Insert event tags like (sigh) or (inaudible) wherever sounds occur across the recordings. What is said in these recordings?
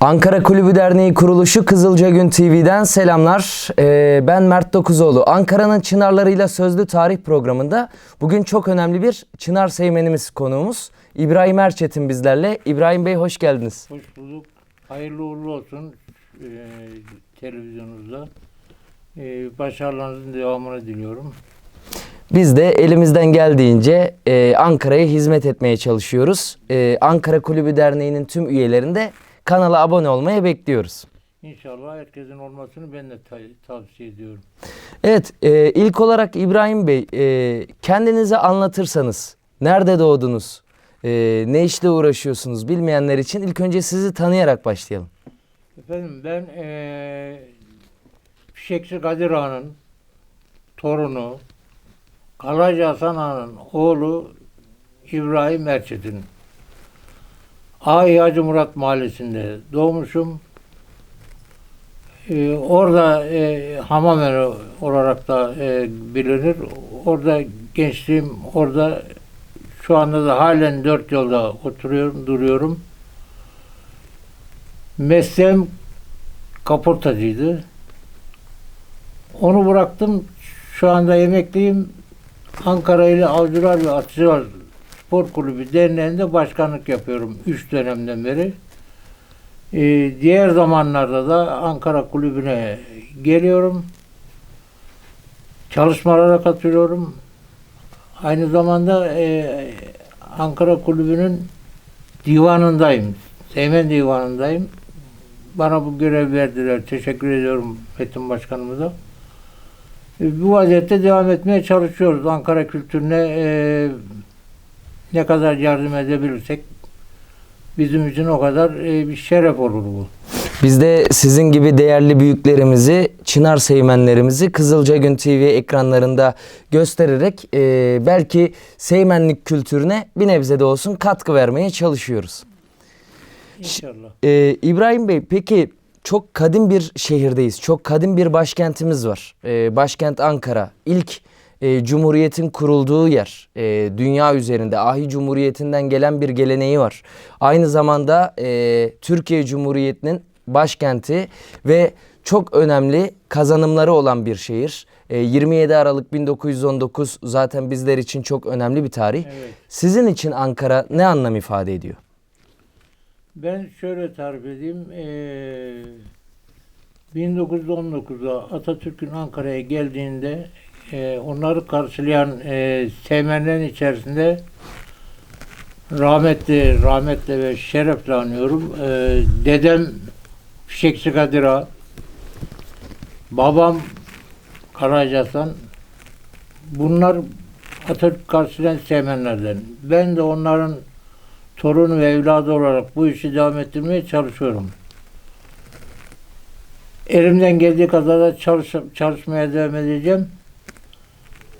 Ankara Kulübü Derneği kuruluşu Kızılca Gün TV'den selamlar. Ee, ben Mert Dokuzoğlu. Ankara'nın Çınarlarıyla Sözlü Tarih programında bugün çok önemli bir Çınar Seymenimiz konuğumuz. İbrahim Erçetin bizlerle. İbrahim Bey hoş geldiniz. Hoş bulduk. Hayırlı uğurlu olsun e, televizyonunuzda. E, başarılarınızın devamını diliyorum. Biz de elimizden geldiğince e, Ankara'ya hizmet etmeye çalışıyoruz. E, Ankara Kulübü Derneği'nin tüm üyelerinde kanala abone olmaya bekliyoruz. İnşallah herkesin olmasını ben de ta- tavsiye ediyorum. Evet, e, ilk olarak İbrahim Bey, e, kendinizi anlatırsanız, nerede doğdunuz, e, ne işle uğraşıyorsunuz bilmeyenler için ilk önce sizi tanıyarak başlayalım. Efendim ben e, Fişekçi Kadir Ağa'nın torunu, Kalaycı Hasan Ağa'nın oğlu İbrahim Erçetin. Ağay Hacı Murat Mahallesi'nde doğmuşum. Ee, orada e, Hamameri olarak da e, bilinir. Orada gençliğim, orada şu anda da halen dört yolda oturuyorum, duruyorum. Mesleğim kaportacıydı. Onu bıraktım. Şu anda emekliyim. Ankara ile Avcılar ve Atıcılar Spor Kulübü Derneği'nde başkanlık yapıyorum 3 dönemden beri. Ee, diğer zamanlarda da Ankara Kulübü'ne geliyorum. Çalışmalara katılıyorum. Aynı zamanda e, Ankara Kulübü'nün divanındayım. Seymen divanındayım. Bana bu görev verdiler. Teşekkür ediyorum Metin Başkanımıza. E, Bu vaziyette devam etmeye çalışıyoruz. Ankara kültürüne e, ne kadar yardım edebilirsek bizim için o kadar e, bir şeref olur bu. Biz de sizin gibi değerli büyüklerimizi, Çınar Seymenlerimizi Kızılca Gün TV ekranlarında göstererek e, belki Seymenlik kültürüne bir nebze de olsun katkı vermeye çalışıyoruz. İnşallah. Ee, İbrahim Bey peki çok kadim bir şehirdeyiz. Çok kadim bir başkentimiz var. Ee, başkent Ankara. İlk e, Cumhuriyet'in kurulduğu yer. E, dünya üzerinde Ahi Cumhuriyeti'nden gelen bir geleneği var. Aynı zamanda e, Türkiye Cumhuriyeti'nin başkenti ve çok önemli kazanımları olan bir şehir. E, 27 Aralık 1919 zaten bizler için çok önemli bir tarih. Evet. Sizin için Ankara ne anlam ifade ediyor? Ben şöyle tarif edeyim. Ee, 1919'da Atatürk'ün Ankara'ya geldiğinde e, onları karşılayan e, sevmenlerin içerisinde rahmetli, rahmetle ve şerefle anıyorum. Ee, dedem Fişekçi Kadir babam Karaca Hasan, bunlar Atatürk karşılayan sevmenlerden. Ben de onların torun ve evladı olarak bu işi devam ettirmeye çalışıyorum. Elimden geldiği kadar da çalış, çalışmaya devam edeceğim.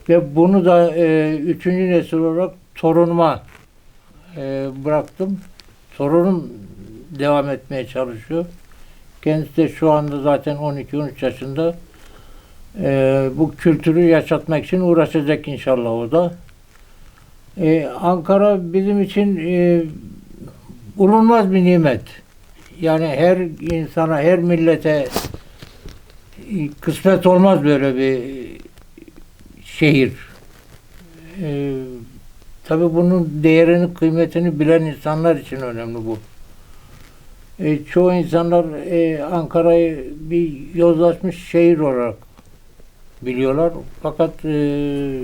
Ve bunu da e, üçüncü nesil olarak torunuma e, bıraktım. Torunum devam etmeye çalışıyor. Kendisi de şu anda zaten 12-13 yaşında. E, bu kültürü yaşatmak için uğraşacak inşallah o da. Ee, Ankara bizim için e, bulunmaz bir nimet. Yani her insana, her millete e, kısmet olmaz böyle bir şehir. Ee, Tabi bunun değerini, kıymetini bilen insanlar için önemli bu. E, çoğu insanlar e, Ankara'yı bir yozlaşmış şehir olarak biliyorlar. Fakat e,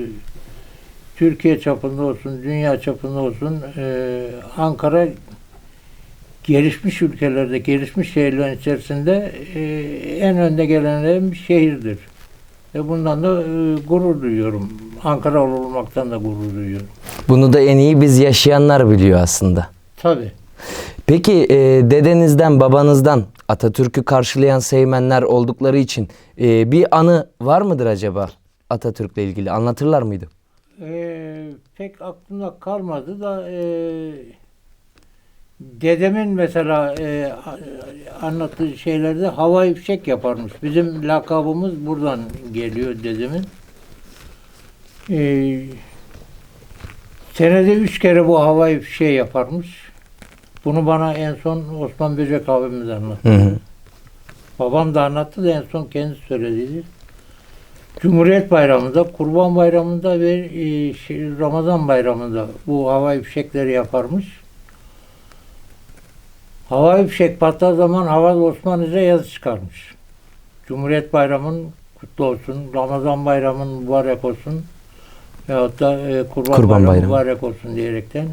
Türkiye çapında olsun, dünya çapında olsun e, Ankara gelişmiş ülkelerde, gelişmiş şehirlerin içerisinde e, en önde gelen bir şehirdir. Ve bundan da e, gurur duyuyorum. Ankara olmaktan da gurur duyuyorum. Bunu da en iyi biz yaşayanlar biliyor aslında. Tabii. Peki e, dedenizden, babanızdan Atatürk'ü karşılayan Seymenler oldukları için e, bir anı var mıdır acaba Atatürk'le ilgili? Anlatırlar mıydı? E, pek aklımda kalmadı da e, dedemin mesela e, anlattığı şeylerde havai fişek yaparmış. Bizim lakabımız buradan geliyor dedemin. E, senede üç kere bu havai fişeği yaparmış. Bunu bana en son Osman Böcek abimiz anlattı. Hı hı. Babam da anlattı da en son kendisi söylediydi. Cumhuriyet Bayramı'nda, Kurban Bayramı'nda ve e, şey, Ramazan Bayramı'nda bu havai fişekleri yaparmış. Havai fişek patladığı zaman Hava Osmanlıca yazı çıkarmış. Cumhuriyet Bayramı'nın kutlu olsun, Ramazan Bayramı'nın mübarek olsun veyahut da e, Kurban, Kurban Bayramı, Bayramı. mübarek olsun diyerekten.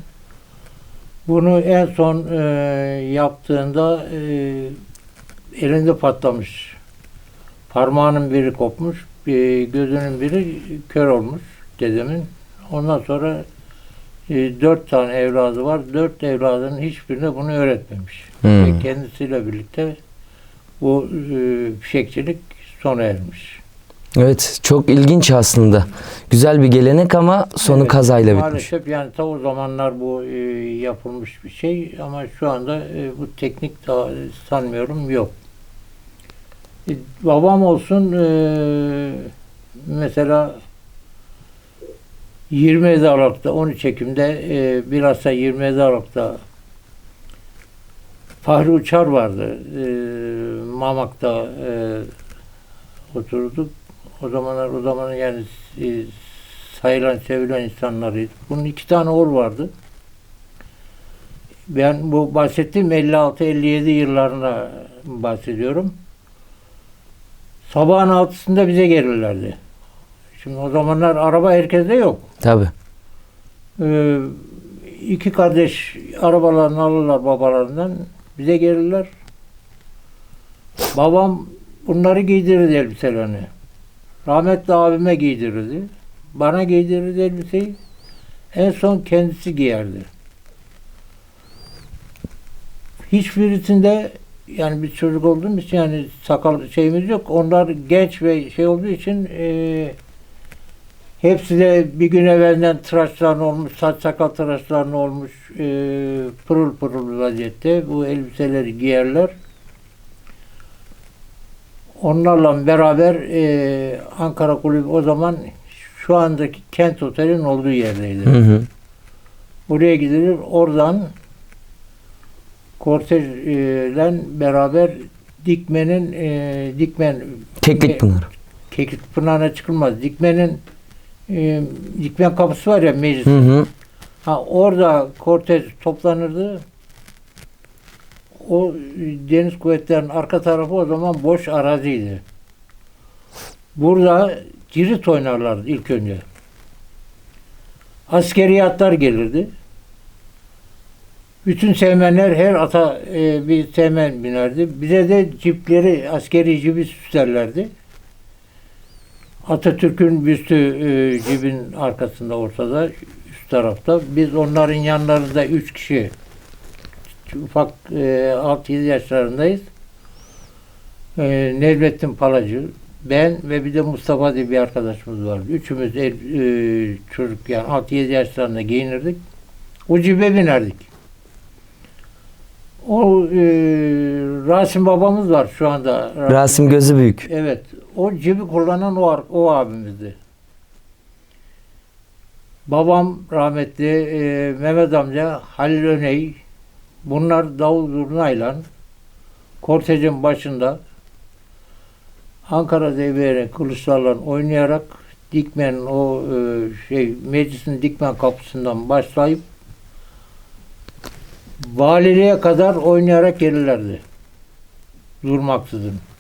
Bunu en son e, yaptığında e, elinde patlamış. Parmağının biri kopmuş, bir gözünün biri kör olmuş dedemin. Ondan sonra dört tane evladı var. Dört evladının hiçbirine bunu öğretmemiş. Hmm. Ve kendisiyle birlikte bu e, fişekçilik sona ermiş. Evet çok ilginç aslında. Güzel bir gelenek ama sonu Evet, kazayla bitmiş. Maalesef yani ta o zamanlar bu e, yapılmış bir şey ama şu anda e, bu teknik daha sanmıyorum yok. E, babam olsun e, mesela 27 Aralık'ta 13 Ekim'de e, bilhassa 27 Aralık'ta Fahri Uçar vardı. E, Mamak'ta e, oturduk. O zamanlar o zaman yani e, sayılan sevilen insanlarıydı. Bunun iki tane oğul vardı. Ben bu bahsettiğim 56-57 yıllarına bahsediyorum. Sabahın altısında bize gelirlerdi. Şimdi o zamanlar araba herkeste yok. Tabii. Ee, iki kardeş arabalarını alırlar babalarından. Bize gelirler. Babam bunları giydirirdi elbiselerini. Rahmetli abime giydirirdi. Bana giydirirdi elbiseyi. En son kendisi giyerdi. Hiçbirisinde yani biz çocuk olduğumuz için yani sakal şeyimiz yok. Onlar genç ve şey olduğu için e, hepsi de bir gün evvelden tıraşlarını olmuş, saç sakal tıraşlarını olmuş, e, pırıl pırıl vaziyette bu elbiseleri giyerler. Onlarla beraber e, Ankara Kulübü o zaman şu andaki Kent Otel'in olduğu yerdeydi. Hı hı. Oraya gidilir. Oradan kortejle beraber Dikmen'in e, Dikmen Keklik Pınar. Keklik Pınarı'na çıkılmaz. Dikmen'in e, Dikmen kapısı var ya meclis. Hı hı. Ha, orada kortej toplanırdı. O e, deniz kuvvetlerinin arka tarafı o zaman boş araziydi. Burada cirit oynarlardı ilk önce. Askeri atlar gelirdi. Bütün sevmenler her ata e, bir sevmen binerdi. Bize de cipleri, askeri cibi süslerlerdi. Atatürk'ün büstü e, cibin arkasında ortada, üst tarafta. Biz onların yanlarında üç kişi ufak e, 6-7 yaşlarındayız. E, Nevlettin Palacı, ben ve bir de Mustafa diye bir arkadaşımız vardı. Üçümüz el, e, çocuk yani 6-7 yaşlarında giyinirdik. O cibe binerdik. O e, Rasim babamız var şu anda. Rasim gözü büyük. Evet. O cibi kullanan o, o abimizdi. Babam rahmetli e, Mehmet amca Halil Öney bunlar davul zurnayla kortejin başında Ankara Devriye'ne kılıçlarla oynayarak Dikmen o e, şey meclisin Dikmen kapısından başlayıp valiliğe kadar oynayarak gelirlerdi. Durmaksızın.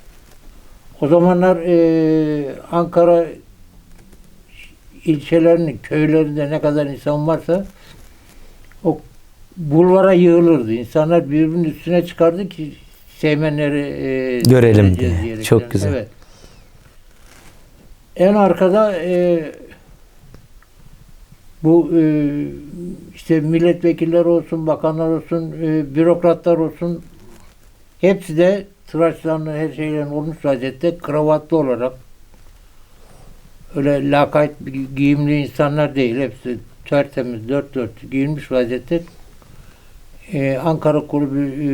O zamanlar e, Ankara ilçelerinin, köylerinde ne kadar insan varsa o bulvara yığılırdı. İnsanlar birbirinin üstüne çıkardı ki sevmenleri e, Görelim diye. diyerekten. Çok güzel. Evet. En arkada e, bu e, işte milletvekiller olsun, bakanlar olsun, e, bürokratlar olsun hepsi de tıraşlarını her şeylerin olmuş vaziyette kravatlı olarak öyle lakayt gi- giyimli insanlar değil. Hepsi tertemiz dört dört giyinmiş vaziyette e, Ankara Kulübü e,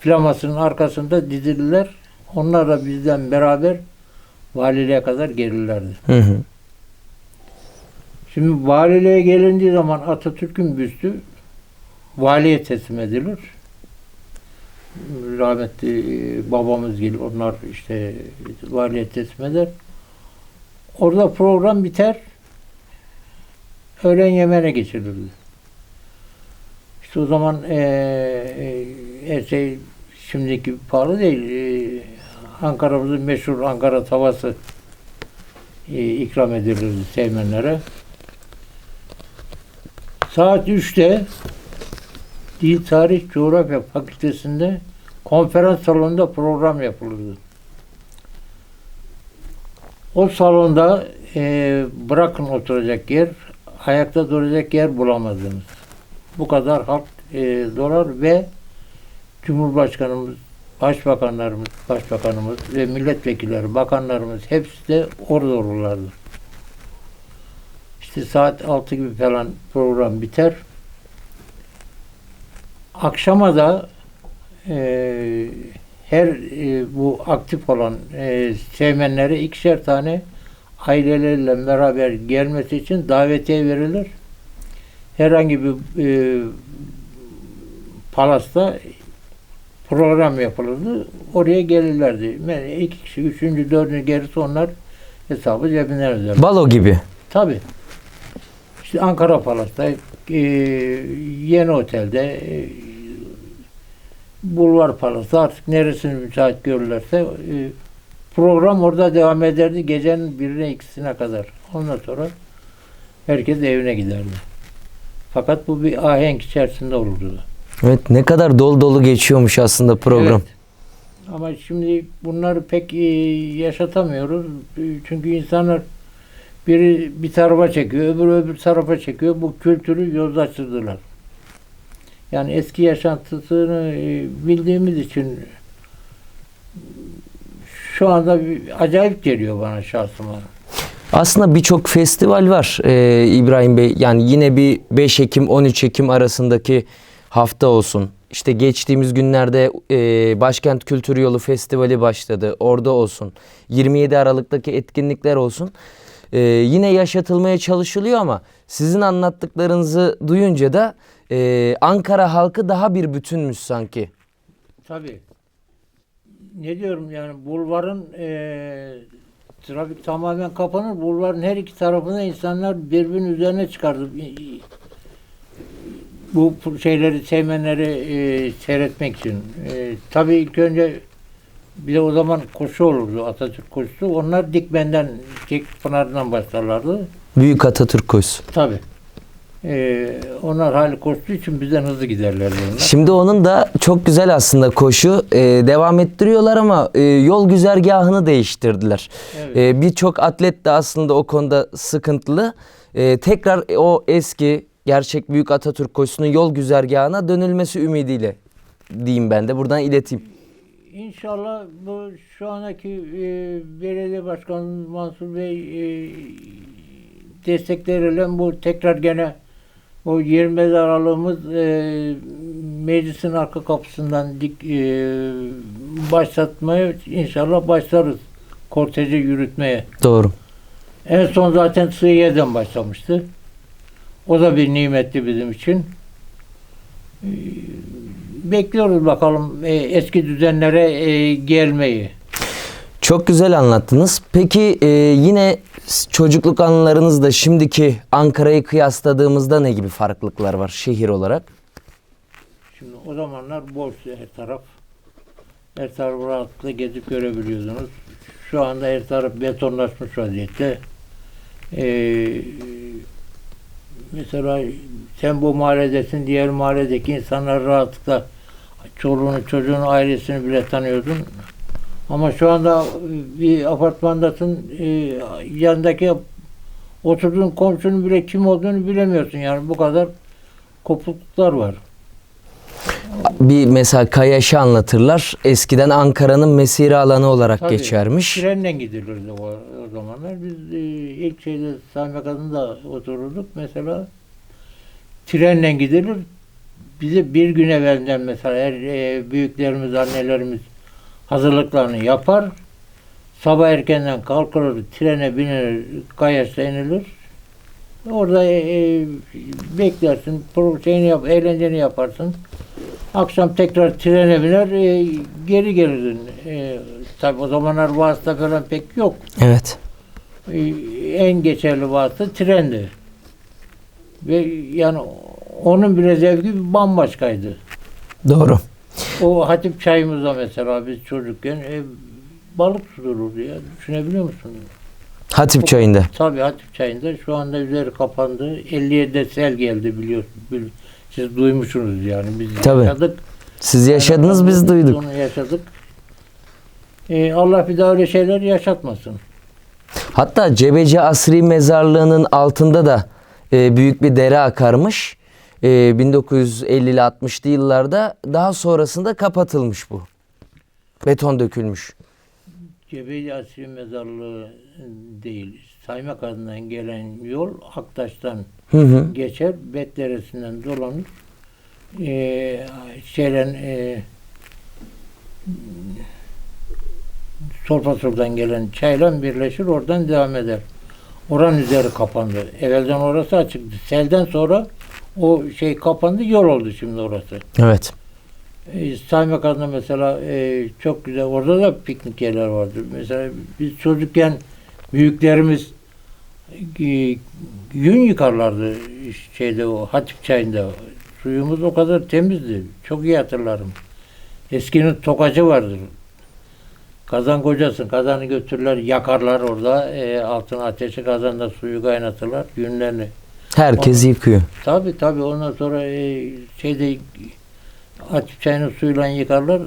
flamasının arkasında dizildiler. Onlar da bizden beraber valiliğe kadar gelirlerdi. Hı hı. Şimdi valiliğe gelindiği zaman Atatürk'ün büstü valiye teslim edilir. Rahmetli e, babamız gibi onlar işte valiye teslim eder. Orada program biter. Öğlen yemeğine geçirildi. İşte o zaman e, e, her şey şimdiki pahalı değil. E, Ankara'mızın meşhur Ankara tavası e, ikram edilirdi sevmenlere. Saat 3'te Dil Tarih Coğrafya Fakültesi'nde konferans salonunda program yapılırdı. O salonda e, bırakın oturacak yer, ayakta duracak yer bulamazdınız. Bu kadar halk e, dolar ve Cumhurbaşkanımız, Başbakanlarımız, Başbakanımız ve milletvekilleri, bakanlarımız hepsi de orada olurlardı. İşte saat 6 gibi falan program biter. Akşama da e, her e, bu aktif olan e, sevmenlere ikişer tane aileleriyle beraber gelmesi için davetiye verilir. Herhangi bir e, palasta program yapılırdı. Oraya gelirlerdi. Yani iki kişi, üçüncü, dördüncü gerisi onlar hesabı cebinden öderler. Balo gibi. Tabii. İşte Ankara Palas'ta, e, Yeni Otel'de, e, Bulvar Palas'ta artık neresini müsait görürlerse e, program orada devam ederdi gecenin birine ikisine kadar. Ondan sonra herkes evine giderdi. Fakat bu bir ahenk içerisinde olurdu. Evet ne kadar dolu dolu geçiyormuş aslında program. Evet. Ama şimdi bunları pek e, yaşatamıyoruz. E, Çünkü insanlar biri bir tarafa çekiyor, öbürü öbür tarafa çekiyor. Bu kültürü yozlaştırdılar. Yani eski yaşantısını e, bildiğimiz için şu anda acayip geliyor bana şahsıma. Aslında birçok festival var ee, İbrahim Bey. Yani yine bir 5 Ekim 13 Ekim arasındaki hafta olsun. İşte geçtiğimiz günlerde e, Başkent Kültür Yolu Festivali başladı. Orada olsun. 27 Aralık'taki etkinlikler olsun. Ee, yine yaşatılmaya çalışılıyor ama sizin anlattıklarınızı duyunca da e, Ankara halkı daha bir bütünmüş sanki. Tabii. Ne diyorum yani bulvarın e, trafik tamamen kapanır. Bulvarın her iki tarafında insanlar birbirinin üzerine çıkardı. Bu şeyleri, sevmenleri e, seyretmek için. E, tabii ilk önce bir de o zaman koşu olurdu. Atatürk koşusu. Onlar Dikmen'den, Pınar'dan başlarlardı. Büyük Atatürk Koysu. Tabii. E, onlar hali koştuğu için bizden hızlı giderlerdi onlar. Şimdi onun da çok güzel aslında koşu e, devam ettiriyorlar ama e, yol güzergahını değiştirdiler. Evet. E, Birçok atlet de aslında o konuda sıkıntılı. E, tekrar o eski gerçek Büyük Atatürk koşusunun yol güzergahına dönülmesi ümidiyle diyeyim ben de buradan ileteyim. İnşallah bu şu andaki e, belediye başkanı Mansur Bey e, destekleriyle bu tekrar gene o 20 aralığımız e, meclisin arka kapısından dik e, başlatmaya inşallah başlarız. Korteci yürütmeye. Doğru. En son zaten Sığıye'den başlamıştı. O da bir nimetti bizim için. Ee, Bekliyoruz bakalım e, eski düzenlere e, gelmeyi. Çok güzel anlattınız. Peki e, yine çocukluk anılarınızda şimdiki Ankara'yı kıyasladığımızda ne gibi farklılıklar var şehir olarak? Şimdi o zamanlar boştu her taraf. Her tarafı rahatlıkla gezip görebiliyordunuz. Şu anda her taraf betonlaşmış vaziyette. Ee, mesela sen bu mahalledesin, diğer mahalledeki insanlar rahatlıkla çoluğunu, çocuğunu, ailesini bile tanıyordun. Ama şu anda bir apartmandasın, e, yanındaki oturduğun komşunun bile kim olduğunu bilemiyorsun. Yani bu kadar kopukluklar var. Bir mesela Kayaş'ı anlatırlar. Eskiden Ankara'nın mesire alanı olarak Tabii, geçermiş. Trenle gidilirdi o, o zamanlar. Biz e, ilk şeyde Sami Kadın'da otururduk mesela. Trenle gidilir. Bize bir gün evvelden mesela her e, büyüklerimiz, annelerimiz hazırlıklarını yapar. Sabah erkenden kalkılır, trene binilir, Kayaş'ta inilir. Orada e, e, beklersin, şeyini yap, eğlenceni yaparsın. Akşam tekrar trene biner e, geri gelirdin. E, tabii o zamanlar vasıta falan pek yok. Evet. E, en geçerli vasıta trendi. Ve yani onun bile zevki bambaşkaydı. Doğru. O Hatip çayımızda mesela biz çocukken e, balık tutulurdu ya. Düşünebiliyor musun? Hatip çayında. Tabii Hatip çayında şu anda üzeri kapandı. 57'de sel geldi biliyorsun. Bil- Siz duymuşsunuz yani. Biz Tabii. yaşadık. Siz yaşadınız biz duyduk. Onu yaşadık. E, Allah bir daha öyle şeyler yaşatmasın. Hatta Cebeci Asri Mezarlığı'nın altında da e, büyük bir dere akarmış. E, 1950'li 60'lı yıllarda daha sonrasında kapatılmış bu. Beton dökülmüş. Cebeli Asri Mezarlığı değil. Saymak adından gelen yol Aktaş'tan Hı hı. geçer. Bet Deresi'nden dolanır. E, şeylen e, Solpasur'dan gelen çayla birleşir. Oradan devam eder. Oranın üzeri kapandı. Evvelden orası açıktı. Selden sonra o şey kapandı. Yol oldu şimdi orası. Evet. E, Saymak adına mesela e, çok güzel. Orada da piknik yerler vardı. Mesela biz çocukken büyüklerimiz e, yün yıkarlardı şeyde o Hatip çayında. Suyumuz o kadar temizdi. Çok iyi hatırlarım. Eskinin tokacı vardır. Kazan kocasın. Kazanı götürürler, yakarlar orada. E, altına ateşi kazanda suyu kaynatırlar. Yünlerini. Herkes yıkıyor. Tabi tabi ondan sonra e, şeyde açıp çayını suyla yıkarlar.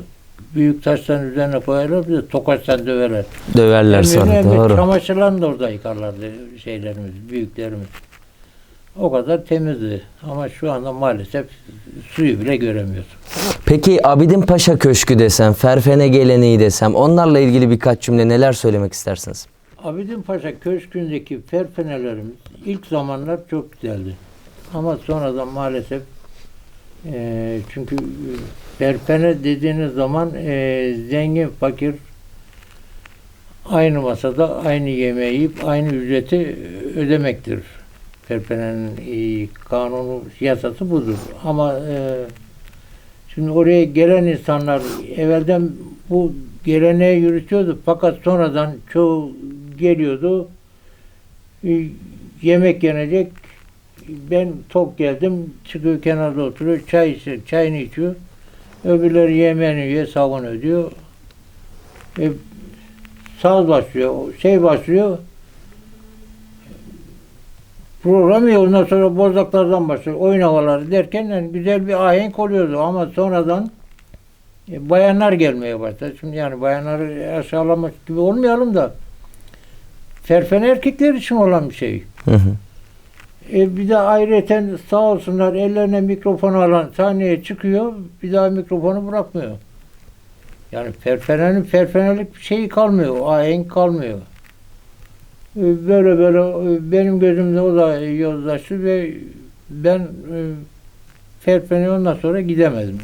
Büyük taşların üzerine koyarlar. Bir de tokaçtan döverler. Döverler Hem sonra. hem Doğru. Çamaşırlarını da orada yıkarlardı şeylerimiz, büyüklerimiz. O kadar temizdi. Ama şu anda maalesef suyu bile göremiyorsun. Peki Abidin Paşa Köşkü desem, Ferfene geleneği desem onlarla ilgili birkaç cümle neler söylemek istersiniz? Abidin Paşa Köşkü'ndeki ferfenelerimiz ilk zamanlar çok güzeldi. Ama sonradan maalesef e, çünkü e, ferfene dediğiniz zaman e, zengin fakir aynı masada aynı yemeği yiyip aynı ücreti ödemektir. Ferfenenin kanunu, yasası budur. Ama e, şimdi oraya gelen insanlar evvelden bu geleneği yürütüyordu. Fakat sonradan çoğu geliyordu. E, yemek yenecek. Ben tok geldim. Çıkıyor kenarda oturuyor. Çay içiyor. Çayını içiyor. Öbürleri yemeğini yiyor. Hesabını ödüyor. E, saz başlıyor. Şey başlıyor. Program ya ondan sonra bozlaklardan başlıyor. Oyun havaları derken yani güzel bir ahenk oluyordu ama sonradan e, bayanlar gelmeye başladı. Şimdi yani bayanları aşağılamak gibi olmayalım da ferfen erkekler için olan bir şey. Hı hı. E, bir de ayrıyeten sağ olsunlar ellerine mikrofon alan sahneye çıkıyor bir daha mikrofonu bırakmıyor. Yani ferfenenin ferfenelik bir şeyi kalmıyor. O ahenk kalmıyor. E, Böyle böyle e, benim gözümde o da yozlaştı ve ben e, ondan sonra gidemedim.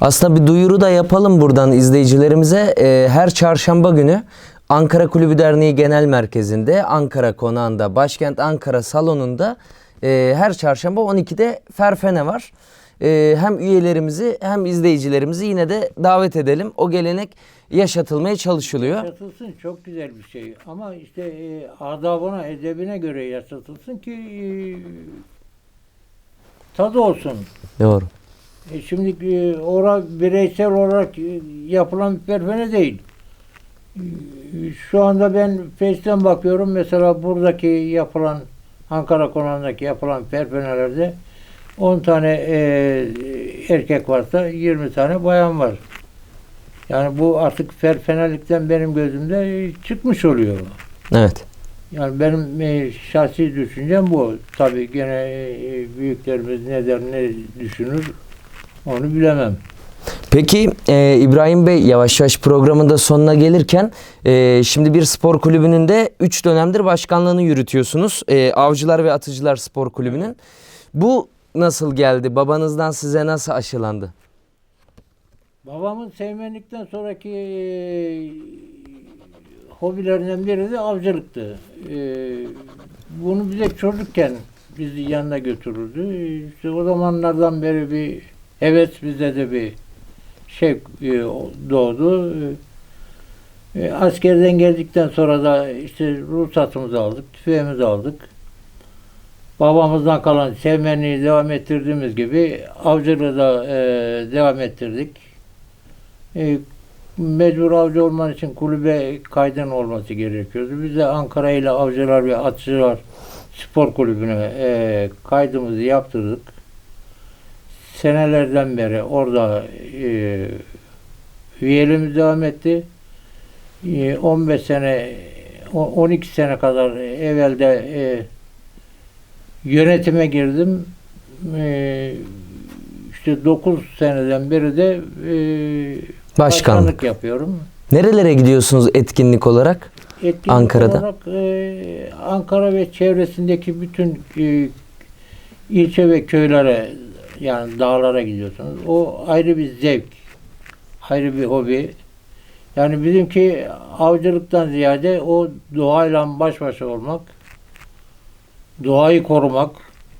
Aslında bir duyuru da yapalım buradan izleyicilerimize. Ee, her çarşamba günü Ankara Kulübü Derneği Genel Merkezi'nde, Ankara Konağı'nda, Başkent Ankara Salonu'nda e, her çarşamba 12'de Ferfene var. E, hem üyelerimizi hem izleyicilerimizi yine de davet edelim. O gelenek yaşatılmaya çalışılıyor. Yaşatılsın çok güzel bir şey ama işte e, adabına, edebine göre yaşatılsın ki e, tadı olsun. Doğru. E şimdi e, ora bireysel olarak e, yapılan bir perfene değil. Şu anda ben Face'ten bakıyorum mesela buradaki yapılan Ankara konağındaki yapılan perfenelerde 10 tane e, erkek varsa 20 tane bayan var. Yani bu artık ferfenelikten benim gözümde çıkmış oluyor. Evet. Yani benim e, şahsi düşüncem bu. Tabii gene e, büyüklerimiz ne der ne düşünür onu bilemem. Peki e, İbrahim Bey yavaş yavaş programın da sonuna gelirken e, şimdi bir spor kulübünün de 3 dönemdir başkanlığını yürütüyorsunuz. E, Avcılar ve Atıcılar Spor Kulübü'nün. Bu nasıl geldi? Babanızdan size nasıl aşılandı? Babamın sevmenlikten sonraki e, hobilerinden biri de avcılıktı. E, bunu bize çocukken bizi yanına götürürdü. İşte o zamanlardan beri bir Evet bizde de bir şey doğdu. E, e, askerden geldikten sonra da işte ruhsatımızı aldık, tüfeğimizi aldık. Babamızdan kalan sevmenliği devam ettirdiğimiz gibi avcılığı da devam ettirdik. E, mecbur avcı olman için kulübe kaydın olması gerekiyordu. Biz de Ankara ile Avcılar ve Atçılar Spor Kulübü'ne kaydımızı yaptırdık. Senelerden beri orada e, üyeliğimiz devam etti. E, 15 sene, o- 12 sene kadar evvelde e, yönetime girdim. E, işte 9 seneden beri de e, Başkanlık. yapıyorum. Nerelere gidiyorsunuz etkinlik olarak? Etkinlik Ankara'da? olarak e, Ankara ve çevresindeki bütün e, ilçe ve köylere yani dağlara gidiyorsunuz. O ayrı bir zevk, ayrı bir hobi. Yani bizimki avcılıktan ziyade o doğayla baş başa olmak, doğayı korumak.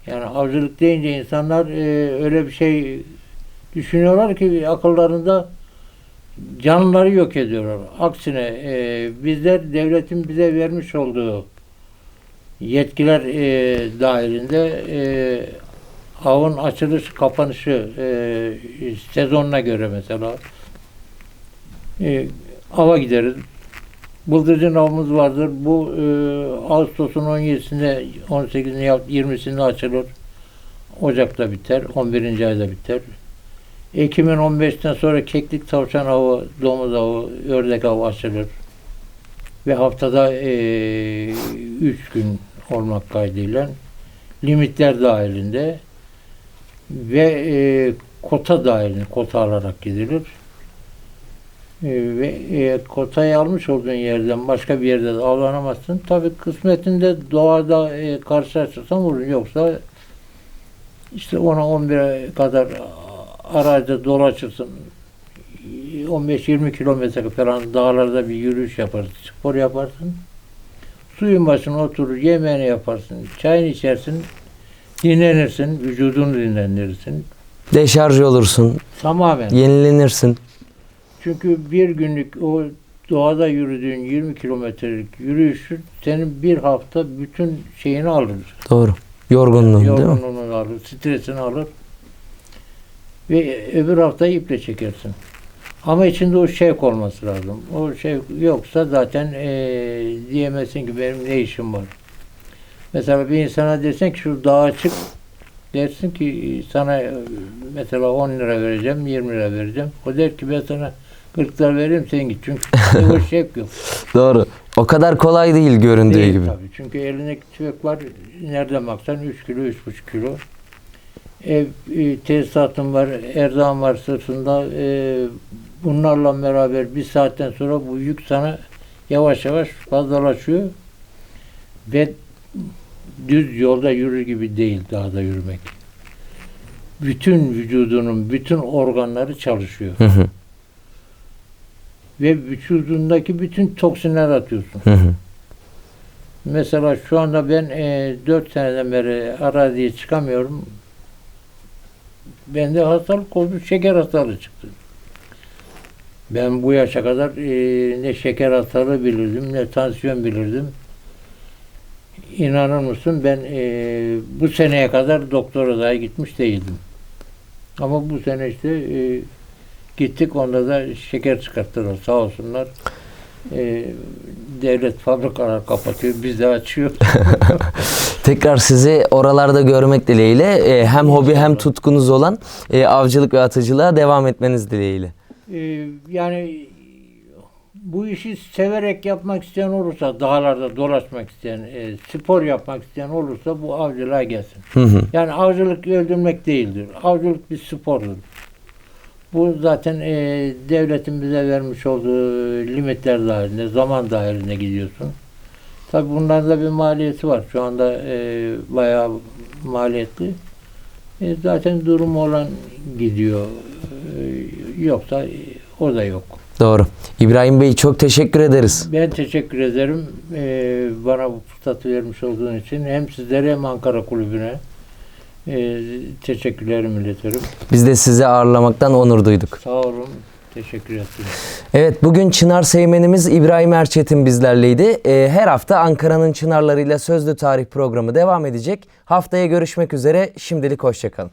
Yani avcılık deyince insanlar e, öyle bir şey düşünüyorlar ki akıllarında canlıları yok ediyorlar. Aksine e, bizler devletin bize vermiş olduğu yetkiler e, dahilinde e, avın açılış kapanışı e, sezonuna göre mesela e, ava gideriz. Bıldırcın avımız vardır. Bu e, Ağustos'un 17'sinde, 18'inde, yahut 20'sinde açılır. Ocak'ta biter, 11. ayda biter. Ekim'in 15'ten sonra keklik tavşan avı, domuz avı, ördek avı açılır. Ve haftada 3 gün olmak kaydıyla limitler dahilinde ve e, kota dahilinde kota alarak gidilir. E, ve e, kotayı almış olduğun yerden başka bir yerde de avlanamazsın. Tabii kısmetinde doğada e, karşılaşırsan vurun yoksa işte 10'a 11'e kadar arazide dolaşırsın. 15-20 kilometre falan dağlarda bir yürüyüş yaparsın, spor yaparsın. Suyun başına oturur, yemeğini yaparsın, çayını içersin, dinlenirsin, vücudunu dinlendirirsin. Deşarj olursun, Tamamen. yenilenirsin. Çünkü bir günlük o doğada yürüdüğün 20 kilometrelik yürüyüşün senin bir hafta bütün şeyini alır. Doğru. Yorgunluğun değil mi? Yorgunluğunu alır, stresini alır. Ve öbür haftayı iple çekersin. Ama içinde o şevk olması lazım. O şevk yoksa zaten eee diyemezsin ki benim ne işim var. Mesela bir insana desen ki şu dağa çık dersin ki sana e, mesela 10 lira vereceğim, 20 lira vereceğim. O der ki ben sana 40 lira vereyim sen git. Çünkü (laughs) o şevk yok. Doğru. O kadar kolay değil göründüğü Değil gibi. tabii. Çünkü elindeki tüfek var. Nereden baksan 3 kilo, 3,5 kilo. Ev e, tesisatım var, erzağım var sırtında. E, bunlarla beraber bir saatten sonra bu yük sana yavaş yavaş fazlalaşıyor. Ve düz yolda yürür gibi değil dağda yürümek. Bütün vücudunun bütün organları çalışıyor. Hı hı, Ve vücudundaki bütün toksinler atıyorsun. hı hı. Mesela şu anda ben e, 4 seneden beri araziye çıkamıyorum. Bende hastalık oldu, şeker hastalığı çıktı. Ben bu yaşa kadar e, ne şeker hastalığı bilirdim, ne tansiyon bilirdim. İnanır mısın ben e, bu seneye kadar doktora dahi gitmiş değildim. Ama bu sene işte e, gittik onda da şeker çıkarttılar sağ olsunlar. E, devlet fabrikalar kapatıyor, biz de açıyor. (laughs) Tekrar sizi oralarda görmek dileğiyle e, hem hobi hem tutkunuz olan e, avcılık ve atıcılığa devam etmeniz dileğiyle. Ee, yani bu işi severek yapmak isteyen olursa, dağlarda dolaşmak isteyen, e, spor yapmak isteyen olursa bu avcılığa gelsin. Hı hı. Yani avcılık öldürmek değildir. Avcılık bir spordur. Bu zaten e, devletin bize vermiş olduğu limitler dahilinde, zaman dahilinde gidiyorsun. Tabi bunların da bir maliyeti var. Şu anda e, bayağı maliyetli. E, zaten durumu olan gidiyor. E, yoksa e, o da yok. Doğru. İbrahim Bey çok teşekkür ederiz. Ben teşekkür ederim e, bana bu fırsatı vermiş olduğun için. Hem sizlere hem Ankara Kulübü'ne e, teşekkürlerimi iletirim. Biz de sizi ağırlamaktan onur duyduk. Sağ olun. Teşekkür ettim. Evet bugün Çınar Seymenimiz İbrahim Erçetin bizlerleydi. Ee, her hafta Ankara'nın Çınarlarıyla Sözlü Tarih programı devam edecek. Haftaya görüşmek üzere. Şimdilik hoşçakalın.